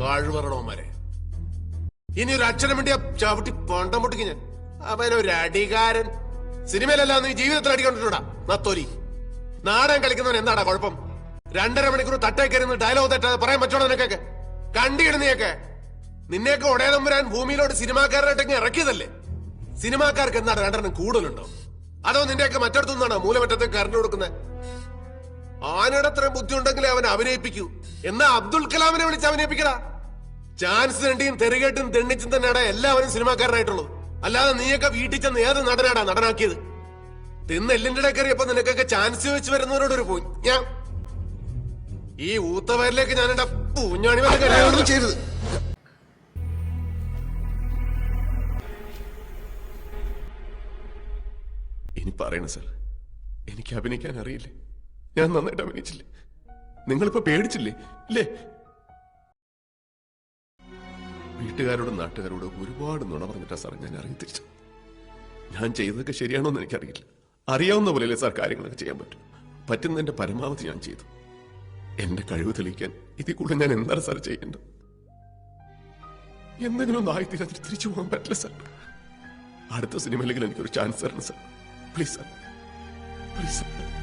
കാഴ്വരണവന്മാരെ ഇനി ഒരു അച്ഛനും വേണ്ടി ചവിട്ടി പണ്ടം പൊട്ടിക്ക് ഞാൻ. അവനൊരു അടികാരൻ. സിനിമയിലല്ല നീ ജീവിതത്തിൽ അടിക്കൊണ്ടിട്ടുണ്ടാ നത്തോലി നാടൻ കളിക്കുന്നവൻ എന്താടാ കുഴപ്പം? രണ്ടര മണിക്കൂർ തട്ടേക്കരുന്ന് ഡയലോഗ് തട്ടാ പറയാൻ പറ്റണോ നിനക്കൊക്കെ? കണ്ടിടുന്നയൊക്കെ നിന്നെയൊക്കെ ഉടയതം വരാൻ ഭൂമിയിലോട്ട് സിനിമാക്കാരായിട്ടൊക്കെ ഇറക്കിയതല്ലേ? സിനിമാക്കാർക്ക് എന്താണ് രണ്ടെണ്ണം കൂടുതലുണ്ടോ? അതോ നിന്റെയൊക്കെ മറ്റടത്തുനിന്നാണോ മൂലമറ്റത്തേക്ക് കറണ്ട് കൊടുക്കുന്നത്? ആനയുടെ അത്രയും ബുദ്ധി ഉണ്ടെങ്കിലേ അവൻ അഭിനയിപ്പിക്കൂ. എന്നാ അബ്ദുൽ കലാമിനെ വിളിച്ച് അഭിനയിപ്പിക്കടാ. ചാൻസ് രണ്ടിയും തെറികേട്ടും തെണ്ണിച്ചും തന്നെയാണ് എല്ലാവരും സിനിമാക്കാരനായിട്ടുള്ളത്. അല്ലാതെ നീയൊക്കെ വീട്ടിൽ ചെന്ന് ഏത് നടനാടാ നടനാക്കിയത്? തിന്ന് എല്ലിന്റെ ഇടക്കറിയപ്പോ നിനക്കൊക്കെ ചാൻസ് വെച്ച് വരുന്നവരോട് ഒരു പോയി ഞാൻ ഈ ഊത്തവരിലേക്ക് ഞാൻ എന്റെ പൂഞ്ഞാണി വരെ ചെയ്തത് ഇനി പറയണ സാർ എനിക്ക് അഭിനയിക്കാൻ അറിയില്ലേ? ഞാൻ നന്നായിട്ട് അഭിനയിച്ചില്ലേ? നിങ്ങളിപ്പോ പേടിച്ചില്ലേ? ഇല്ലേ? വീട്ടുകാരോടും നാട്ടുകാരോടും ഒരുപാട് നുണ പറഞ്ഞിട്ടാ സാർ ഞാൻ അറിയി തിരിച്ചു ഞാൻ ചെയ്തതൊക്കെ ശരിയാണോ എന്ന് എനിക്കറിയില്ല. അറിയാവുന്ന പോലെയല്ലേ സാർ കാര്യങ്ങളൊക്കെ ചെയ്യാൻ പറ്റും. പറ്റുന്നതിന്റെ പരമാവധി ഞാൻ ചെയ്തു. എന്റെ കഴിവ് തെളിയിക്കാൻ ഇതിൽ കൂടെ ഞാൻ എന്താണ് സാർ ചെയ്യേണ്ടത്? എന്തെങ്കിലും ഒന്ന് ആയിത്തീരാൻ തിരിച്ചു പോകാൻ പറ്റില്ല സാർ. അടുത്ത സിനിമയിലെങ്കിലും എനിക്കൊരു ചാൻസ് തരണം sir. Please sir. Please sir.